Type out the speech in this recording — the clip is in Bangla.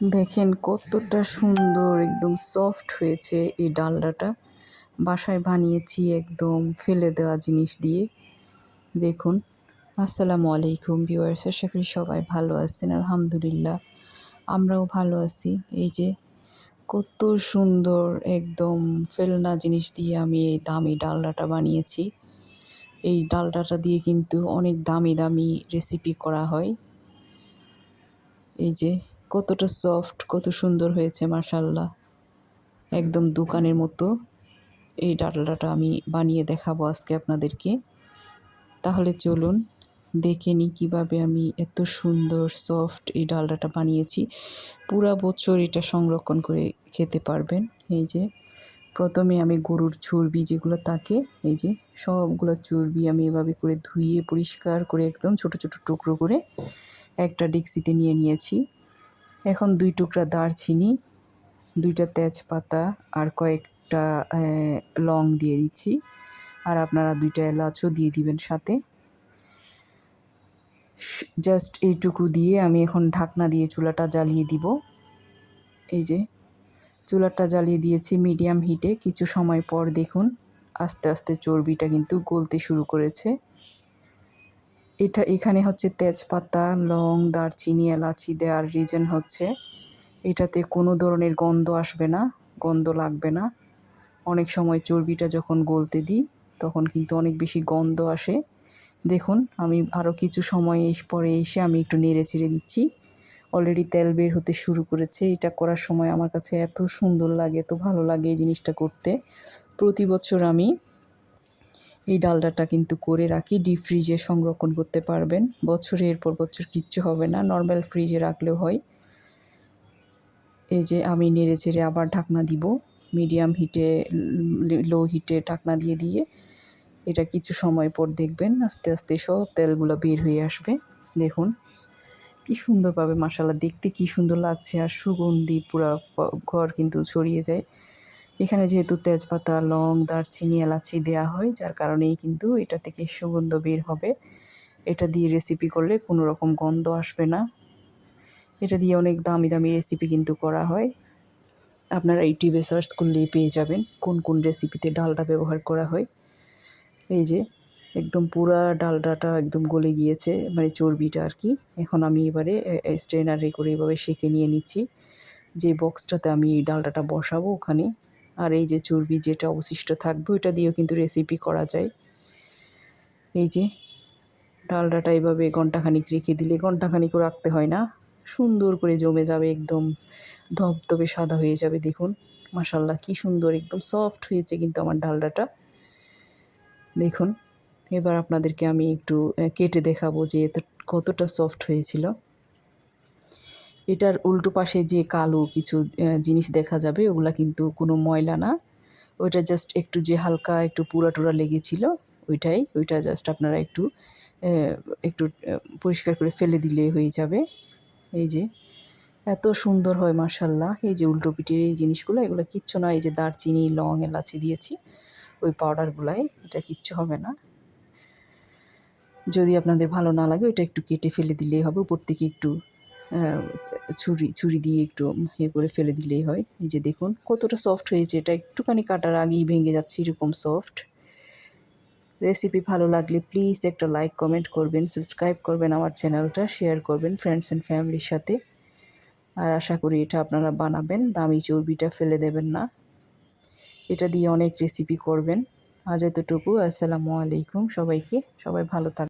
দেখেন কতটা সুন্দর, একদম সফট হয়েছে এই ডালডাটা। বাসায় বানিয়েছি একদম ফেলে দেওয়া জিনিস দিয়ে। দেখুন, আসসালামু আলাইকুম ভিউয়ার্স আশা করি সবাই ভালো আছেন, আলহামদুলিল্লাহ। আমরাও ভালো আছি। এই যে কত সুন্দর একদম ফেলনা জিনিস দিয়ে আমি এই দামি ডালডাটা বানিয়েছি। এই ডালডাটা দিয়ে কিন্তু অনেক দামি দামি রেসিপি করা হয়। এই যে কতটা সফট কত সুন্দর হয়েছে মার্শাল্লাহ একদম দোকানের মতো এই ডালডাটা আমি বানিয়ে দেখাবো আজকে আপনাদেরকে। তাহলে চলুন দেখে নিই কীভাবে আমি এত সুন্দর সফট এই ডালডাটা বানিয়েছি। পুরা বছর এটা সংরক্ষণ করে খেতে পারবেন। এই যে, প্রথমে আমি গরুর চর্বি যেগুলো থাকে, এই যে, সবগুলো চর্বি আমি এভাবে করে ধুয়ে পরিষ্কার করে একদম ছোট ছোট টুকরো করে একটা ডিক্সিতে নিয়ে নিয়েছি। এখন দুই টুকরা দারচিনি, দুইটা তেজপাতা আর কয়েকটা লং দিয়ে দিচ্ছি। আর আপনারা দুইটা এলাচও দিয়ে দিবেন সাথে। জাস্ট এইটুকু দিয়ে আমি এখন ঢাকনা দিয়ে চুলাটা জ্বালিয়ে দিব। এই যে, চুলাটা জ্বালিয়ে দিয়েছি মিডিয়াম হিটে। কিছু সময় পর দেখুন, আস্তে আস্তে চর্বিটা কিন্তু গলতে শুরু করেছে। এটা এখানে হচ্ছে তেজপাতা, লং, দারচিনি, এলাচি দেওয়ার রিজন হচ্ছে। এটাতে কোনো ধরনের গন্ধ আসবে না, গন্ধ লাগবে না। অনেক সময় চর্বিটা যখন গলতে দিই, তখন কিন্তু অনেক বেশি গন্ধ আসে। দেখুন, আমি আরও কিছু সময় পরে এসে আমি একটু নেড়ে চেড়ে দিচ্ছি। অলরেডি তেল বের হতে শুরু করেছে। এটা করার সময় আমার কাছে এত সুন্দর লাগে, এত ভালো লাগে এই জিনিসটা করতে। প্রতি বছর আমি এই ডালডাটা কিন্তু করে রাখি ডিপ ফ্রিজে সংরক্ষণ করতে পারবেন। বছরে এরপর বছর কিচ্ছু হবে না নর্মাল ফ্রিজে রাখলেও হয়। এই যে আমি নেড়ে চেড়ে আবার ঢাকনা দিব মিডিয়াম হিটে লো হিটে ঢাকনা দিয়ে দিয়ে। এটা কিছু সময় পর দেখবেন, আস্তে আস্তে সব তেলগুলো বের হয়ে আসবে। দেখুন, কি সুন্দরভাবে মশালা দেখতে কি সুন্দর লাগছে। আর সুগন্ধি, পুরা ঘর কিন্তু ছড়িয়ে যায়। এখানে যেহেতু তেজপাতা, লং, দারচিনি, এলাচি দেওয়া হয়, যার কারণেই কিন্তু এটা থেকে সুগন্ধ বের হবে। এটা দিয়ে রেসিপি করলে কোনো রকম গন্ধ আসবে না। এটা দিয়ে অনেক দামি দামি রেসিপি কিন্তু করা হয়। আপনারা ইউটিউবে সার্চ করলেই পেয়ে যাবেন কোন কোন রেসিপিতে ডালটা ব্যবহার করা হয়। এই যে, একদম পুরা ডালডাটা একদম গলে গিয়েছে মানে চর্বিটা আর কি। এখন আমি এবারে স্ট্রেনারে করে এভাবে সেঁকে নিয়ে নিচ্ছি। যে বক্সটাতে আমি ডালডাটা বসাবো ওখানে আর এই যে চর্বি যেটা অবশিষ্ট থাকবে, ওইটা দিয়েও কিন্তু রেসিপি করা যায়। এই যে ডালডাটা এভাবে ঘন্টাখানিক রেখে দিলে ঘন্টাখানিকও রাখতে হয় না। সুন্দর করে জমে যাবে একদম, ধবধবে সাদা হয়ে যাবে দেখুন। মাসাল্লাহ কি সুন্দর, একদম সফট হয়েছে কিন্তু আমার ডালডাটা। দেখুন, এবার আপনাদেরকে আমি একটু কেটে দেখাবো যে এত, কতটা সফট হয়েছিল। এটার উল্টো পাশে যে কালো কিছু জিনিস দেখা যাবে, ওগুলা কিন্তু কোনো ময়লা না। ওইটা জাস্ট একটু যে হালকা একটু পুরা টুরা লেগেছিল, ওইটাই। ওইটা জাস্ট আপনারা একটু একটু পরিষ্কার করে ফেলে দিলে হয়ে যাবে। এই যে, এত সুন্দর হয় মার্শাল্লাহ এই যে উল্টো পিঠের এই জিনিসগুলো, এগুলো কিচ্ছু না, এই যে দারচিনি, লং এলাচি দিয়েছি, ওই পাউডারগুলাই, এটা কিচ্ছু হবে না। যদি আপনাদের ভালো না লাগে, ওইটা একটু কেটে ফেলে দিলেই হবে, উপর থেকে একটু ছুরি ছুরি দিয়ে একটু ইয়ে করে ফেলে দিলেই হয়। এই যে দেখুন, কতটা সফট হয়েছে। এটা একটুখানি কাটার আগেই ভেঙে যাচ্ছে এরকম সফট রেসিপি ভালো লাগলে প্লিজ একটা লাইক কমেন্ট করবেন সাবস্ক্রাইব করবেন আমার চ্যানেলটা শেয়ার করবেন ফ্রেন্ডস অ্যান্ড ফ্যামিলির সাথে। আর আশা করি এটা আপনারা বানাবেন, দামি চর্বিটা ফেলে দেবেন না। এটা দিয়ে অনেক রেসিপি করবেন। আজ এতটুকু, আসসালামু আলাইকুম সবাইকে। সবাই ভালো থাকবেন